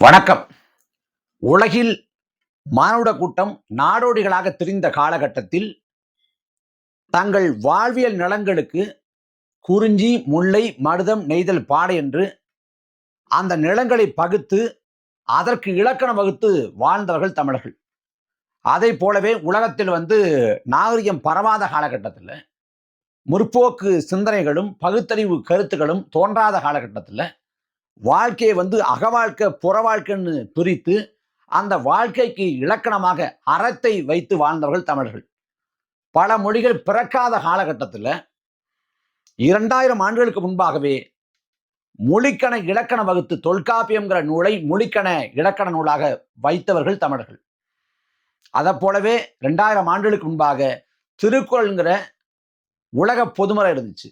வணக்கம். உலகில் மானுட கூட்டம் நாடோடிகளாக திரிந்த காலகட்டத்தில் தங்கள் வாழ்வியல் நலன்களுக்கு குறிஞ்சி முல்லை மருதம் நெய்தல் பாடை என்று அந்த நிலங்களை பகுத்து அதற்கு இலக்கணம் வகுத்து வாழ்ந்தவர்கள் தமிழர்கள். அதை போலவே உலகத்தில் வந்து நாகரிகம் பரவாத காலகட்டத்தில் முற்போக்கு சிந்தனைகளும் பகுத்தறிவு கருத்துக்களும் தோன்றாத காலகட்டத்தில் வாழ்க்கையை வந்து அகவாழ்க்கை புற வாழ்க்கைன்னு பிரித்து அந்த வாழ்க்கைக்கு இலக்கணமாக அறத்தை வைத்து வாழ்ந்தவர்கள் தமிழர்கள். பல மொழிகள் பிறக்காத காலகட்டத்தில் இரண்டாயிரம் ஆண்டுகளுக்கு முன்பாகவே மொழிக்கண இலக்கண வகுத்து தொல்காப்பியம்ங்கிற நூலை மொழிக்கண இலக்கண நூலாக வைத்தவர்கள் தமிழர்கள். அதை போலவே ரெண்டாயிரம் ஆண்டுகளுக்கு முன்பாக திருக்குறள்ங்கிற உலக பொதுமறை இருந்துச்சு.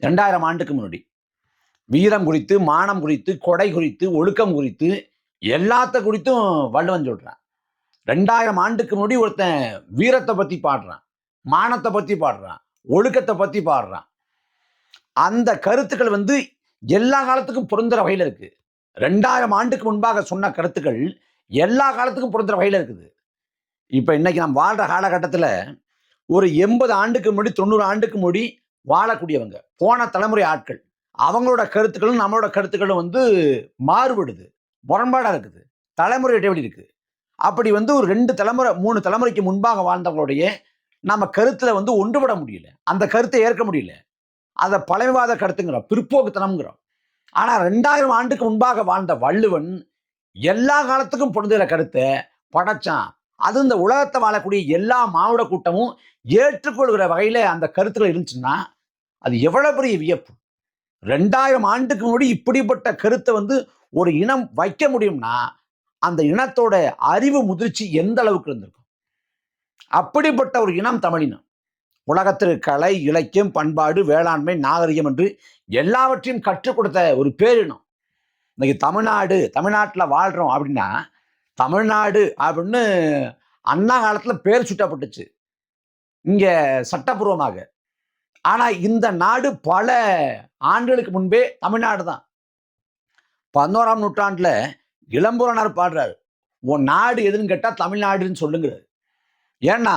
ரெண்டாயிரம் ஆண்டுக்கு முன்னாடி. வீரம் குறித்து மானம் குறித்து கொடை குறித்து ஒழுக்கம் குறித்து எல்லாத்த குறித்தும் வள்ளுவன் சொல்றான். ரெண்டாயிரம் ஆண்டுக்கு முன்னாடி ஒருத்தன் வீரத்தை பத்தி பாடுறான் மானத்தை பத்தி பாடுறான் ஒழுக்கத்தை பத்தி பாடுறான். அந்த கருத்துக்கள் வந்து எல்லா காலத்துக்கும் பொருந்துற வகையில் இருக்கு. ரெண்டாயிரம் ஆண்டுக்கு முன்பாக சொன்ன கருத்துக்கள் எல்லா காலத்துக்கும் பொருந்துற வகையில் இருக்குது. இப்போ இன்னைக்கு நம்ம வாழ்ற காலகட்டத்தில் ஒரு எண்பது ஆண்டுக்கு முன்னாடி தொண்ணூறு ஆண்டுக்கு முன்னாடி வாழக்கூடியவங்க போன தலைமுறை ஆட்கள் அவங்களோட கருத்துக்களும் நம்மளோட கருத்துக்களும் வந்து மாறுபடுது. முரண்பாடாக இருக்குது. தலைமுறை இடைவெளி இருக்குது அப்படி வந்து ஒரு ரெண்டு தலைமுறை மூணு தலைமுறைக்கு முன்பாக வாழ்ந்தவங்களுடைய நம்ம கருத்தில் வந்து ஒன்றுபட முடியல. அந்த கருத்தை ஏற்க முடியல. அதை பழமைவாத கருத்துங்கிறோம். பிற்போக்குத்தனம்ங்கிறோம். ஆனால் ரெண்டாயிரம் ஆண்டுக்கு முன்பாக வாழ்ந்த வள்ளுவன் எல்லா காலத்துக்கும் பொருந்துகிற கருத்தை படைச்சான். அது இந்த உலகத்தை வாழக்கூடிய எல்லா மானுட கூட்டமும் ஏற்றுக்கொள்கிற வகையில் அந்த கருத்துக்கள் இருந்துச்சுன்னா அது எவ்வளோ பெரிய வியப்பு. ரெண்டாயிரம் ஆண்டுக்கு முன்னாடி இப்படிப்பட்ட கருத்தை வந்து ஒரு இனம் வைக்க முடியும்னா அந்த இனத்தோட அறிவு முதிர்ச்சி எந்த அளவுக்கு இருந்திருக்கும்? அப்படிப்பட்ட ஒரு இனம் தமிழினம். உலகத்திற்கு கலை இலக்கியம் பண்பாடு வேளாண்மை நாகரிகம் என்று எல்லாவற்றையும் கற்றுக் கொடுத்த ஒரு பேரினம். இன்னைக்கு தமிழ்நாடு தமிழ்நாட்டில் வாழ்கிறோம் அப்படின்னா தமிழ்நாடு அப்படின்னு அண்ணா காலத்தில் பேர் சுட்டப்பட்டுச்சு. இங்கே சட்டப்பூர்வமாக ஆனால் இந்த நாடு பல ஆண்டுகளுக்கு முன்பே தமிழ்நாடு தான். பதினோராம் நூற்றாண்டில் இளம்புறனார் பாடுறாரு. உன் நாடு எதுன்னு கேட்டால் தமிழ்நாடுன்னு சொல்லுங்கிறாரு. ஏன்னா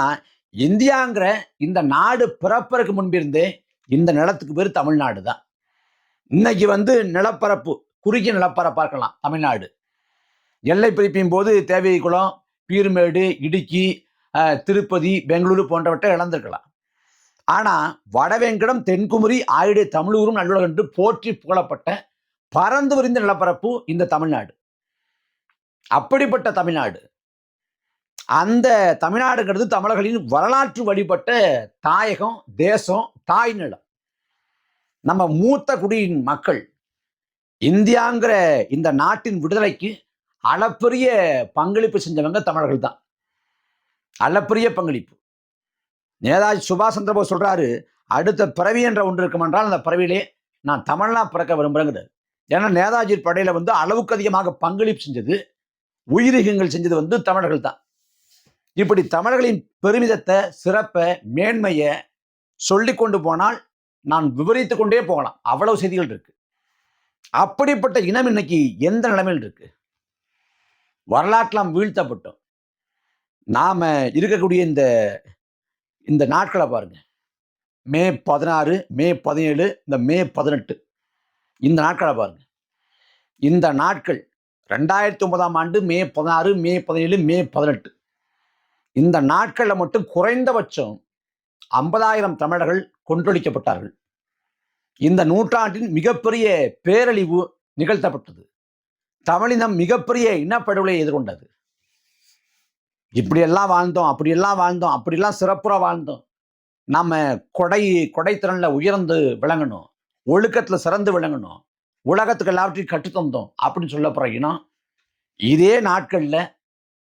இந்தியாங்கிற இந்த நாடு பிறப்பதற்கு முன்பிருந்தே இந்த நிலத்துக்கு பேர் தமிழ்நாடு தான். இன்னைக்கு வந்து நிலப்பரப்பு குறுகிய நிலப்பரப்பாக இருக்கலாம் தமிழ்நாடு. எல்லை பிரிப்பின் போது தேவைக்குளம் பீர்மேடு இடுக்கி திருப்பதி பெங்களூரு போன்றவற்றை இழந்திருக்கலாம். ஆனால் வடவேங்கடம் தென்குமரி ஆயுடு தமிழூரும் நல்லுலகம் என்று போற்றி புகழப்பட்ட பறந்து விரிந்த நிலப்பரப்பு இந்த தமிழ்நாடு. அப்படிப்பட்ட தமிழ்நாடு. அந்த தமிழ்நாடுங்கிறது தமிழர்களின் வரலாற்று வழிபட்ட தாயகம் தேசம் தாய் நிலம். நம்ம மூத்த குடியின் மக்கள் இந்தியாங்கிற இந்த நாட்டின் விடுதலைக்கு அளப்பரிய பங்களிப்பு செஞ்சவங்க தமிழர்கள் தான் அளப்பரிய பங்களிப்பு. நேதாஜி சுபாஷ் சந்திரபோஸ் சொல்கிறாரு அடுத்த பிறவி என்ற ஒன்று இருக்குமென்றால் அந்த பிறவியிலே நான் தமிழ்லாம் பிறக்க விரும்புகிறேங்கிறார் ஏன்னா நேதாஜி படையில் வந்து அளவுக்கு அதிகமாக பங்களிப்பு செஞ்சது உயிரிகங்கள் செஞ்சது வந்து தமிழர்கள் தான். இப்படி தமிழர்களின் பெருமிதத்தை சிறப்பை மேன்மையை சொல்லி கொண்டு போனால் நான் விவரித்து கொண்டே போகலாம். அவ்வளவு செய்திகள் இருக்கு. அப்படிப்பட்ட இனம் இன்னைக்கு எந்த நிலைமையில் இருக்கு? வரலாற்றெலாம் வீழ்த்தப்பட்டோம். நாம் இருக்கக்கூடிய இந்த இந்த நாட்களை பாருங்க. மே பதினாறு மே பதினேழு இந்த மே பதினெட்டு. இந்த நாட்களை பாருங்கள் இந்த நாட்கள் ரெண்டாயிரத்தி ஒன்பதாம் ஆண்டு மே பதினாறு மே பதினேழு மே பதினெட்டு. இந்த நாட்களில் மட்டும் குறைந்தபட்சம் ஐம்பதாயிரம் தமிழர்கள் கொன்றொழிக்கப்பட்டார்கள். இந்த நூற்றாண்டின் மிகப்பெரிய பேரழிவு நிகழ்த்தப்பட்டது. தமிழினம் மிகப்பெரிய இனப்படுகொலை எதிர்கொண்டது. இப்படியெல்லாம் வாழ்ந்தோம் அப்படியெல்லாம் வாழ்ந்தோம் அப்படியெல்லாம் சிறப்புற வாழ்ந்தோம். நாம் கொடை கொடைத்திறனில் உயர்ந்து விளங்கணும் ஒழுக்கத்தில் சிறந்து விளங்கணும் உலகத்துக்கு எல்லாவற்றையும் கற்றுத்தந்தோம் அப்படின்னு சொல்ல போகிற இதே நாட்களில்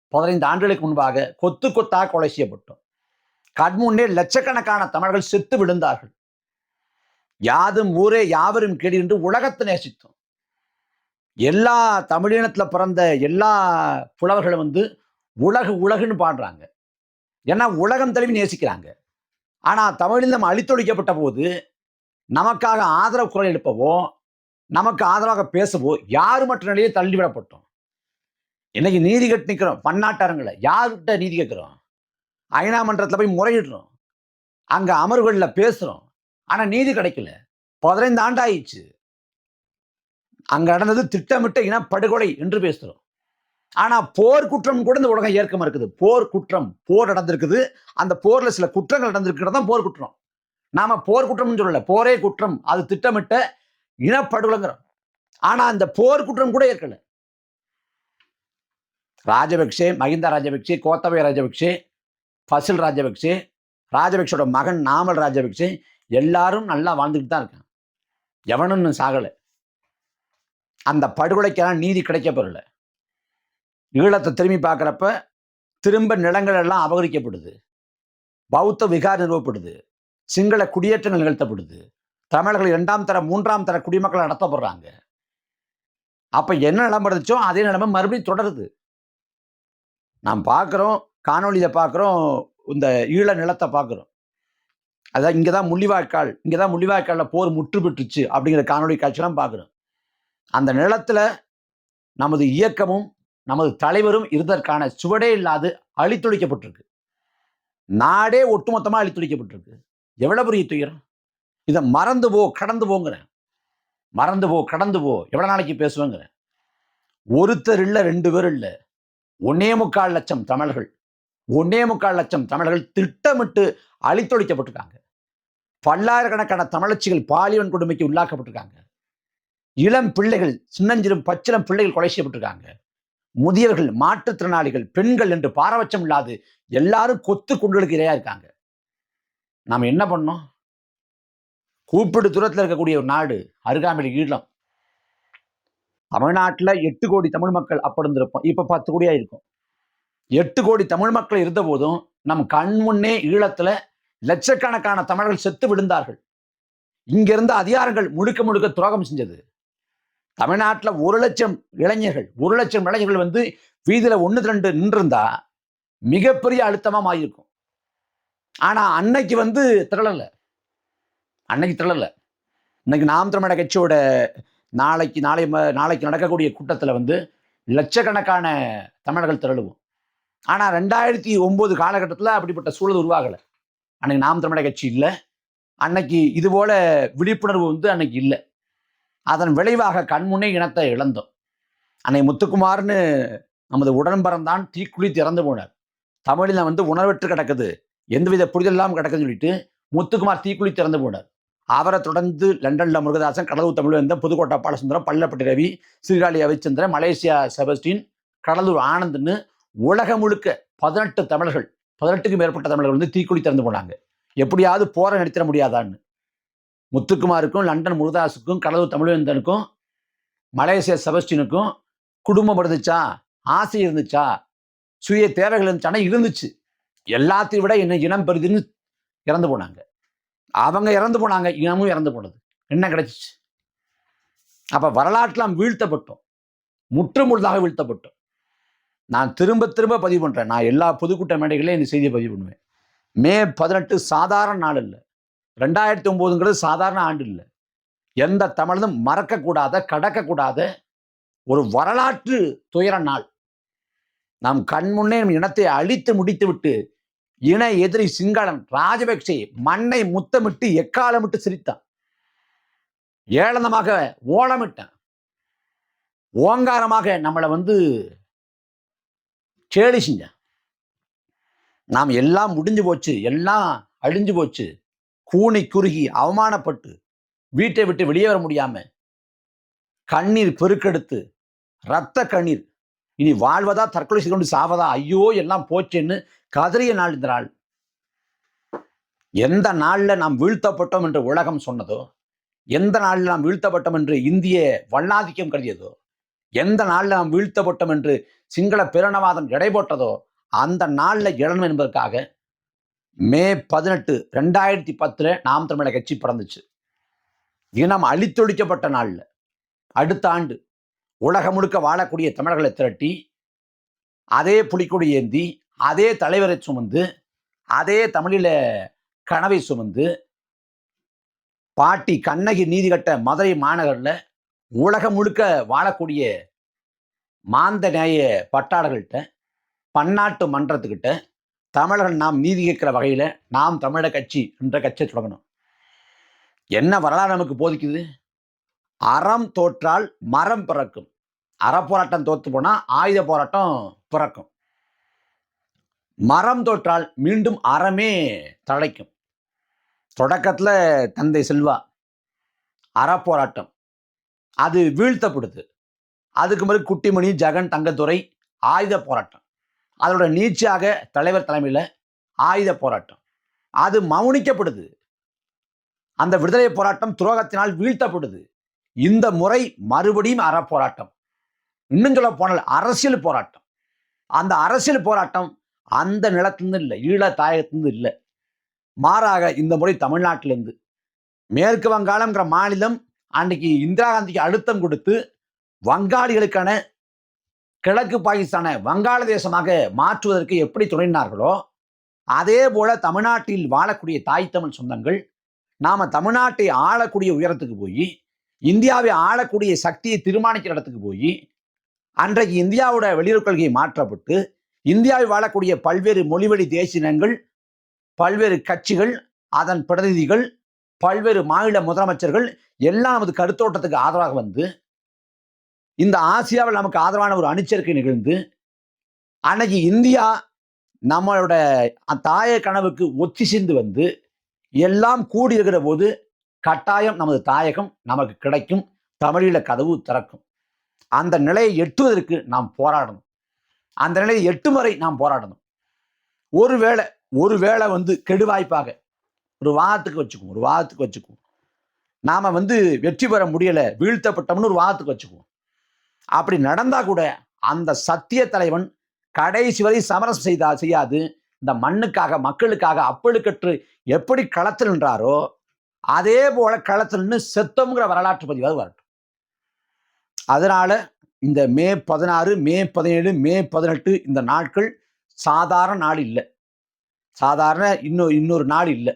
பதினைந்து ஆண்டுகளுக்கு முன்பாக கொத்து கொத்தாக கொலை செய்யப்பட்டோம். கண்முன்னே லட்சக்கணக்கான தமிழர்கள் செத்து விழுந்தார்கள். யாதும் ஊரே யாவரும் கேடு என்று உலகத்தை நேசித்தோம். எல்லா தமிழினத்துல பிறந்த எல்லா புலவர்களும் வந்து உலகு உலகுன்னு பாடுறாங்க. ஏன்னா உலகம் தழுவி நேசிக்கிறாங்க. ஆனால் தமிழினம் அழித்தொழிக்கப்பட்ட போது நமக்காக ஆதரவு குரல் எழுப்பவோ நமக்கு ஆதரவாக பேசவோ யார் மற்ற நிலையை தள்ளிவிடப்பட்டோம்? இன்னைக்கு நீதி கட்டு நிற்கிறோம் பன்னாட்டாரங்களை. யார்கிட்ட நீதி கேட்குறோம்? ஐநா மன்றத்தில் போய் முறையிடுறோம். அங்க அமர்வுகளில் பேசுறோம். ஆனா நீதி கிடைக்கல. பதினைந்து ஆண்டு ஆயிடுச்சு. அங்க நடந்தது திட்டமிட்ட இனப்படுகொலை என்று பேசுறோம். ஆனா போர் குற்றம் கூட இந்த உலகம் ஏற்க மறுக்குது போர் குற்றம் போர் நடந்திருக்குது. அந்த போர்ல சில குற்றங்கள் நடந்திருக்கிறது தான் போர் குற்றம். நாம போர் குற்றம்னு சொல்லல போரே குற்றம். அது திட்டமிட்ட இனப்படுகொலைங்கிறோம். ஆனா அந்த போர் குற்றம் கூட ஏற்கல. ராஜபக்சே மஹிந்த ராஜபக்சே கோத்தபய ராஜபக்சே ஃபசில் ராஜபக்சே ராஜபக்சோட மகன் நாமல் ராஜபக்சே எல்லாரும் நல்லா வாழ்ந்துக்கிட்டு தான் இருக்கான் எவனும் சாகலை. அந்த படுகொலைக்கெல்லாம் நீதி கிடைக்க பெறல ஈழத்தை திரும்பி பார்க்குறப்ப திரும்ப நிலங்கள் எல்லாம் அபகரிக்கப்படுது. பௌத்த விகார் நிறுவப்படுது. சிங்கள குடியேற்றங்கள் நிகழ்த்தப்படுது. தமிழர்கள் இரண்டாம் தர மூன்றாம் தர குடிமக்கள் நடத்தப்படுறாங்க. அப்போ என்ன நிலைமை இருந்துச்சோ அதே நிலைமை மறுபடியும் தொடருது. நாம் பார்க்குறோம் காணொலியில் பார்க்குறோம் இந்த ஈழ நிலத்தை பார்க்குறோம். அதான் இங்கே தான் முள்ளிவாய்க்கால் இங்கே தான் முள்ளிவாய்க்காலில் போர் முற்று பெற்றுச்சு அப்படிங்கிற காணொளி காட்சியெல்லாம் பார்க்குறோம். அந்த நிலத்தில் நமது இயக்கமும் நமது தலைவரும் இருந்ததற்கான சுவடே இல்லாது அழித்தொழிக்கப்பட்டிருக்கு. நாடே ஒட்டுமொத்தமாக அழித்தொழிக்கப்பட்டிருக்கு. எவ்வளவு பெரிய துயரம்? இதை மறந்து போ கடந்து போங்கிறேன் மறந்து போ கடந்து போ எவ்வளவு நாளைக்கு பேசுவேங்கிறேன் ஒருத்தர் இல்லை ரெண்டு பேர் இல்லை. ஒன்னே முக்கால் லட்சம் தமிழர்கள். ஒன்னே முக்கால் லட்சம் தமிழர்கள் திட்டமிட்டு அழித்தொழிக்கப்பட்டிருக்காங்க. பல்லாயிரக்கணக்கான தமிழச்சிகள் பாலியல் கொடுமைக்கு உள்ளாக்கப்பட்டிருக்காங்க. இளம் பிள்ளைகள் சின்னஞ்சிறும் பச்சிலம் பிள்ளைகள் கொலை செய்யப்பட்டிருக்காங்க. முதியவர்கள் மாற்றுத்திறனாளிகள் பெண்கள் என்று பாரபட்சம் இல்லாது எல்லாரும் கொத்து குண்டுகளுக்கு இரையா இருக்காங்க. நாம் என்ன பண்ணோம்? கூப்பிடு தூரத்தில் இருக்கக்கூடிய ஒரு நாடு அருகாமையில் ஈழம். தமிழ்நாட்டில் எட்டு கோடி தமிழ் மக்கள் அப்படி இருந்திருப்போம். இப்போ பத்து கோடியாக இருக்கும். எட்டு கோடி தமிழ் மக்கள் இருந்த போதும் நம் கண் முன்னே ஈழத்துல லட்சக்கணக்கான தமிழர்கள் செத்து விழுந்தார்கள். இங்கிருந்த அதிகாரங்கள் முழுக்க முழுக்க துரோகம் செஞ்சது. தமிழ்நாட்டில் ஒரு லட்சம் இளைஞர்கள் ஒரு லட்சம் இளைஞர்கள் வந்து வீதியில் ஒன்று ரெண்டு நின்றிருந்தா மிகப்பெரிய அழுத்தமாக ஆயிருக்கும் ஆனால் அன்னைக்கு வந்து திரளலை. அன்னைக்கு திரளலை. இன்னைக்கு நாம் தமிழக கட்சியோட நாளைக்கு நாளை ம- நாளைக்கு நடக்கக்கூடிய கூட்டத்தில் வந்து லட்சக்கணக்கான தமிழர்கள் திரளுவோம். ஆனால் ரெண்டாயிரத்தி ஒம்பது காலகட்டத்தில் அப்படிப்பட்ட சூழல் உருவாகலை. அன்னைக்கு நாம் தமிழக கட்சி இல்லை. அன்னைக்கு இது போல விழிப்புணர்வு வந்து அன்னைக்கு இல்லை. அதன் விளைவாக கண்முன்னே இனத்தை இழந்தோம். அன்னை முத்துக்குமார்னு நமது உடன்பரந்தான் தீக்குழி திறந்து போனார். தமிழில் வந்து உணர்வற்று கிடக்குது. எந்தவித புரிதல் இல்லாமல் கிடக்குதுன்னு சொல்லிட்டு முத்துக்குமார் தீக்குழி திறந்து போனார். அவரை தொடர்ந்து லண்டன்ல முருகதாசன் கடலூர் தமிழ்வேந்தன் புதுக்கோட்டை பாலசுந்தரம் பள்ளப்பட்டி ரவி சீர்காழி ரவிச்சந்திரன் மலேசியா செபஸ்டின் கடலூர் ஆனந்த்னு உலகம் முழுக்க பதினெட்டு தமிழர்கள் பதினெட்டுக்கும் மேற்பட்ட தமிழர்கள் வந்து தீக்குழி திறந்து போனாங்க. எப்படியாவது போரை நடத்திட முடியாதான்னு. முத்துக்குமாருக்கும் லண்டன் முருதாஸுக்கும் கடலூர் தமிழ்வேந்தனுக்கும் மலேசிய செபஸ்டினுக்கும் குடும்பம் இருந்துச்சா? ஆசை இருந்துச்சா? சுய தேவைகள் இருந்துச்சானா இருந்துச்சு. எல்லாத்தையும் விட என்ன இனம் பெறுதுன்னு இறந்து போனாங்க. அவங்க இறந்து போனாங்க இனமும் இறந்து போனது. என்ன கிடைச்சிச்சு? அப்போ வரலாற்றெலாம் வீழ்த்தப்பட்டோம். முற்று முழுதாக வீழ்த்தப்பட்டோம். நான் திரும்ப திரும்ப பதிவு பண்ணுறேன் நான் எல்லா பொதுக்கூட்ட மேடைகளையும் இந்த செய்தியை பதிவு பண்ணுவேன். மே பதினெட்டு சாதாரண நாள் இல்லை ரெண்டாயிரத்தி ஒம்போதுங்கிறது சாதாரண ஆண்டு இல்லை. எந்த தமிழனும் மறக்கக்கூடாத கடக்கக்கூடாத ஒரு வரலாற்று துயர நாள். நாம் கண்முன்னே நம் இனத்தை அழித்து முடித்துவிட்டு இன எதிரி சிங்களன் ராஜபக்சே மண்ணை முத்தமிட்டு எக்காலமிட்டு சிரித்தான். ஏளனமாக ஓலமிட்டான். ஓங்காரமாக நம்மளை வந்து கேலி செஞ்சான். நாம் எல்லாம் முடிஞ்சு போச்சு எல்லாம் அழிஞ்சு போச்சு. கூனி குறுகி அவமானப்பட்டு வீட்டை விட்டு வெளியே வர முடியாம கண்ணீர் பெருக்கெடுத்து ரத்த கண்ணீர். இனி வாழ்வதா தற்கொலை செய்து கொண்டு சாவதா? ஐயோ எல்லாம் போச்சேன்னு கதறிய நாள் இந்த நாள் எந்த நாளில் நாம் வீழ்த்தப்பட்டோம் என்று உலகம் சொன்னதோ? எந்த நாளில் நாம் வீழ்த்தப்பட்டோம் என்று இந்திய வண்ணாதிக்கம் கருதியதோ? எந்த நாளில் நாம் வீழ்த்தப்பட்டோம் என்று சிங்கள பேரணவாதம் எடை போட்டதோ அந்த நாளில் இழணும் என்பதற்காக மே பதினெட்டு ரெண்டாயிரத்தி பத்தில் நாம் தமிழக கட்சி பிறந்துச்சு. இனம் அழித்தொழிக்கப்பட்ட நாளில். அடுத்த ஆண்டு உலகம் முழுக்க வாழக்கூடிய தமிழர்களை திரட்டி அதே புலிக்கொடி ஏந்தி அதே தலைவரை சுமந்து அதே தமிழில கனவை சுமந்து பாட்டி கண்ணகி நீதி கட்ட மதுரை மாநகரில் உலகம் முழுக்க வாழக்கூடிய மாந்த நேய பட்டாளர்கள்ட்ட பன்னாட்டு மன்றத்துக்கிட்ட தமிழர்கள் நாம் நீதி கேட்கிற வகையில் நாம் தமிழர் கட்சி என்ற கட்சியை தொடங்கணும். என்ன வரலாறு நமக்கு போதிக்குது? அறம் தோற்றால் மரம் பிறக்கும். அறப்போராட்டம் தோற்று போனால் ஆயுத போராட்டம் பிறக்கும். மரம் தோற்றால் மீண்டும் அறமே தழைக்கும். தொடக்கத்தில் தந்தை செல்வா அறப்போராட்டம். அது வீழ்த்தப்படுது. அதுக்கு பிறகு குட்டிமணி ஜெகன் தங்கத்துறை ஆயுத போராட்டம். அதோட நீச்சாக தலைவர் தலைமையில் ஆயுத போராட்டம். அது மௌனிக்கப்படுது அந்த விடுதலை போராட்டம் துரோகத்தினால் வீழ்த்தப்படுது. இந்த முறை மறுபடியும் அறப்போராட்டம். இன்னும் சொல்ல போனால் அரசியல் போராட்டம். அந்த அரசியல் போராட்டம் அந்த நிலத்திலிருந்து இல்லை ஈழ தாயகத்திலிருந்து இல்லை. மாறாக இந்த முறை தமிழ்நாட்டிலிருந்து. மேற்கு வங்காளம்ங்கிற மாநிலம் அன்னைக்கு இந்திரா காந்திக்கு அழுத்தம் கொடுத்து வங்காளிகளுக்கான கிழக்கு பாகிஸ்தானை வங்காளதேசமாக மாற்றுவதற்கு எப்படி துணைனார்களோ அதே போல தமிழ்நாட்டில் வாழக்கூடிய தாய் தமிழ் சொந்தங்கள் நாம தமிழ்நாட்டை ஆளக்கூடிய உயரத்துக்கு போய் இந்தியாவை ஆளக்கூடிய சக்தியை தீர்மானிக்கிற இடத்துக்கு போய் அன்றைக்கு இந்தியாவோட வெளியுறவு கொள்கை மாற்றப்பட்டு இந்தியாவில் வாழக்கூடிய பல்வேறு மொழிவழி தேசியங்கள் பல்வேறு கட்சிகள் அதன் பிரதிநிதிகள் பல்வேறு மாநில முதலமைச்சர்கள் எல்லாம் நமது கருத்தோட்டத்துக்கு ஆதரவாக வந்து இந்த ஆசியாவில் நமக்கு ஆதரவான ஒரு அணிச்சேர்க்கை நிகழ்ந்து அன்னைக்கு இந்தியா நம்மளோட தாய கனவுக்கு ஒத்திசைந்து வந்து எல்லாம் கூடியிருக்கிற போது கட்டாயம் நமது தாயகம் நமக்கு கிடைக்கும். தமிழீழ கதவு திறக்கும். அந்த நிலையை எட்டுவதற்கு நாம் போராடணும். அந்த நிலையை எட்டும் வரை நாம் போராடணும். ஒருவேளை ஒருவேளை வந்து கெடுவாய்ப்பாக. ஒரு வாதத்துக்கு வச்சுக்குவோம் ஒரு வாதத்துக்கு வச்சுக்குவோம். நாம் வந்து வெற்றி பெற முடியலை வீழ்த்தப்பட்டோம்னு ஒரு வாதத்துக்கு வச்சுக்குவோம். அப்படி நடந்தா கூட அந்த சத்திய தலைவன் கடைசி வரை சமரசம் செய்தா செய்யாது. இந்த மண்ணுக்காக மக்களுக்காக அப்பழுக்கற்று எப்படி களத்தில் நின்றாரோ அதே போல களத்தில் நின்று செத்தோங்கிற வரலாற்று பதிவாக வரட்டும். அதனால இந்த மே பதினாறு மே பதினேழு மே பதினெட்டு இந்த நாட்கள் சாதாரண நாள் இல்லை. சாதாரண இன்னொரு இன்னொரு நாள் இல்லை.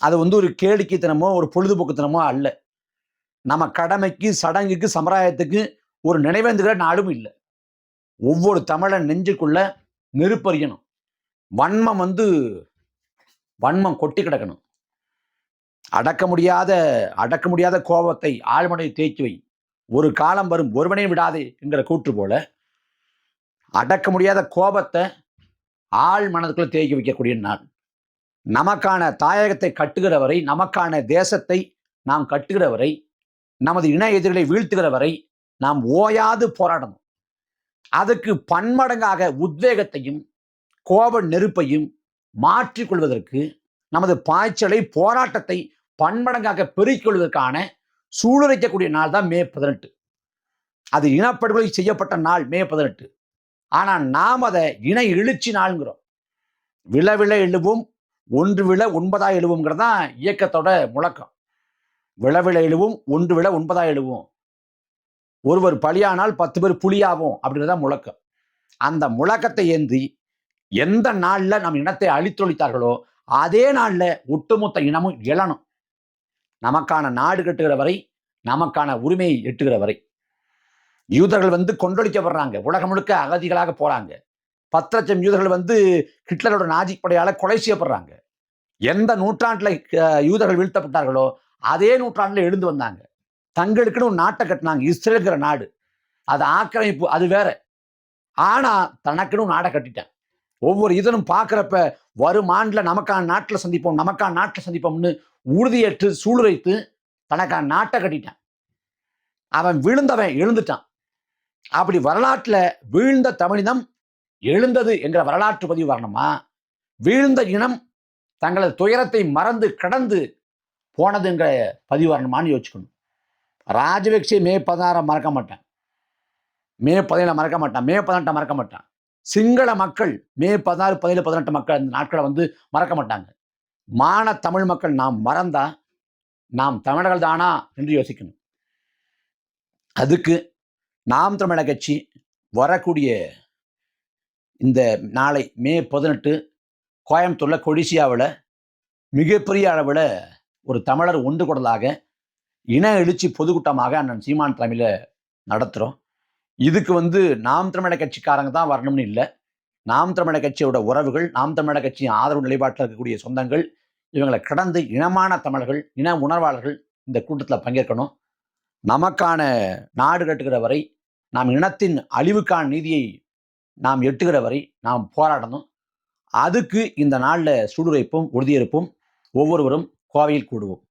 அது வந்து ஒரு கேளிக்கைத்தனமோ ஒரு பொழுதுபோக்குத்தனமோ அல்ல. நம்ம கடமைக்கு சடங்குக்கு சம்பிரதாயத்துக்கு ஒரு நினைவேந்துகிற நாடும் இல்லை. ஒவ்வொரு தமிழன் நெஞ்சுக்குள்ள நெருப்பறியணும். வன்மம் வந்து வன்மம் கொட்டி கிடக்கணும். அடக்க முடியாத அடக்க முடியாத கோபத்தை ஆழ்மனை தேக்கி வை. ஒரு காலம் வரும் ஒருவனே விடாதே என்கிற கூற்று போல அடக்க முடியாத கோபத்தை ஆள் மனதுக்குள்ள தேக்கி வைக்கக்கூடிய நாள். நமக்கான தாயகத்தை கட்டுகிற வரை நமக்கான தேசத்தை நாம் கட்டுகிற வரை நமது இன எதிரிகளை வீழ்த்துகிற வரை நாம் ஓயாது போராடணும். அதுக்கு பன்மடங்காக உத்வேகத்தையும் கோப நெருப்பையும் மாற்றிக்கொள்வதற்கு நமது பாய்ச்சலை போராட்டத்தை பன்மடங்காக பெருக்கிக் கொள்வதற்கான சூழலைக்கக்கூடிய நாள் தான் மே பதினெட்டு. அது இனப்படுகொலை செய்யப்பட்ட நாள் மே பதினெட்டு. ஆனால் நாம் அதை இன எழுச்சி நாள்ங்கிறோம். விழ விழ எழுவும் ஒன்று விழ ஒன்பதாக எழுவுங்கிறது தான் இயக்கத்தோட முழக்கம். விழ விழ எழுவும் ஒன்று விழ ஒன்பதாக எழுவும். ஒருவர் பலியானால் பத்து பேர் புலியாகும் அப்படின்றத முழக்கம். அந்த முழக்கத்தை ஏந்தி எந்த நாள்ல நம் இனத்தை அழித்தொழித்தார்களோ அதே நாள்ல ஒட்டுமொத்த இனமும் எழணும் நமக்கான நாடு கட்டுகிற வரை நமக்கான உரிமையை எட்டுகிற வரை. யூதர்கள் வந்து கொன்றொழிக்கப்படுறாங்க உலகம் முழுக்க அகதிகளாக போறாங்க. பத்து லட்சம் யூதர்கள் வந்து ஹிட்லரோட நாஜி படையால கொலை செய்யப்படுறாங்க. எந்த நூற்றாண்டுல யூதர்கள் வீழ்த்தப்பட்டார்களோ அதே நூற்றாண்டுல எழுந்து வந்தாங்க. தங்களுக்குன்னு ஒரு நாட்டை கட்டினாங்க. இஸ்ரேலுங்கிற நாடு. அது ஆக்கிரமிப்பு அது வேற. ஆனா தனக்குன்னு நாடை கட்டிட்டேன் ஒவ்வொரு இதனும் பார்க்குறப்ப வரும் ஆண்டில் நமக்கான நாட்டில் சந்திப்போம் நமக்கான நாட்டில் சந்திப்போம்னு உறுதியேற்று சூளுரைத்து தனக்கான நாட்டை கட்டிட்டான். அவன் விழுந்தவன் எழுந்துட்டான். அப்படி வரலாற்றில் வீழ்ந்த தமிழினம் எழுந்தது என்கிற வரலாற்று பதிவு வரணுமா வீழ்ந்த இனம் தங்களது துயரத்தை மறந்து கடந்து போனதுங்கிற பதிவு வரணுமான்னு யோசிக்கணும் ராஜபக்சே மே பதினாறை மறக்க மாட்டேன். மே பதினேழு மறக்க மாட்டான். மே பதினெட்டை மறக்க மாட்டான். சிங்கள மக்கள் மே பதினாறு பதினேழு பதினெட்டு மக்கள் அந்த நாட்களை வந்து மறக்க மாட்டாங்க. மான தமிழ் மக்கள் நாம் மறந்தா நாம் தமிழர்கள் தானா என்று யோசிக்கணும். அதுக்கு நாம் தமிழக கட்சி வரக்கூடிய இந்த நாளை மே பதினெட்டு கோயம்புத்தூரில் கொடிசியாவில் மிகப்பெரிய அளவில் ஒரு தமிழர் ஒன்று கூடலாக இன எழுச்சி பொதுக்கூட்டமாக அண்ணன் சீமான் தலைமையில் நடத்துகிறோம் இதுக்கு வந்து நாம் தமிழக கட்சிக்காரங்க தான் வரணும்னு இல்லை. நாம் தமிழக கட்சியோட உறவுகள் நாம் தமிழக கட்சியின் ஆதரவு நிலைப்பாட்டில் இருக்கக்கூடிய சொந்தங்கள் இவங்களை கடந்து இனமான தமிழர்கள் இன உணர்வாளர்கள் இந்த கூட்டத்தில் பங்கேற்கணும். நமக்கான நாடு கட்டுகிற வரை நாம் இனத்தின் அழிவுக்கான நீதியை நாம் எட்டுகிற வரை நாம் போராடணும். அதுக்கு இந்த நாளில் சூடுரைப்பும் உறுதியேற்போம் ஒவ்வொருவரும் கோவையில் கூடுவோம்.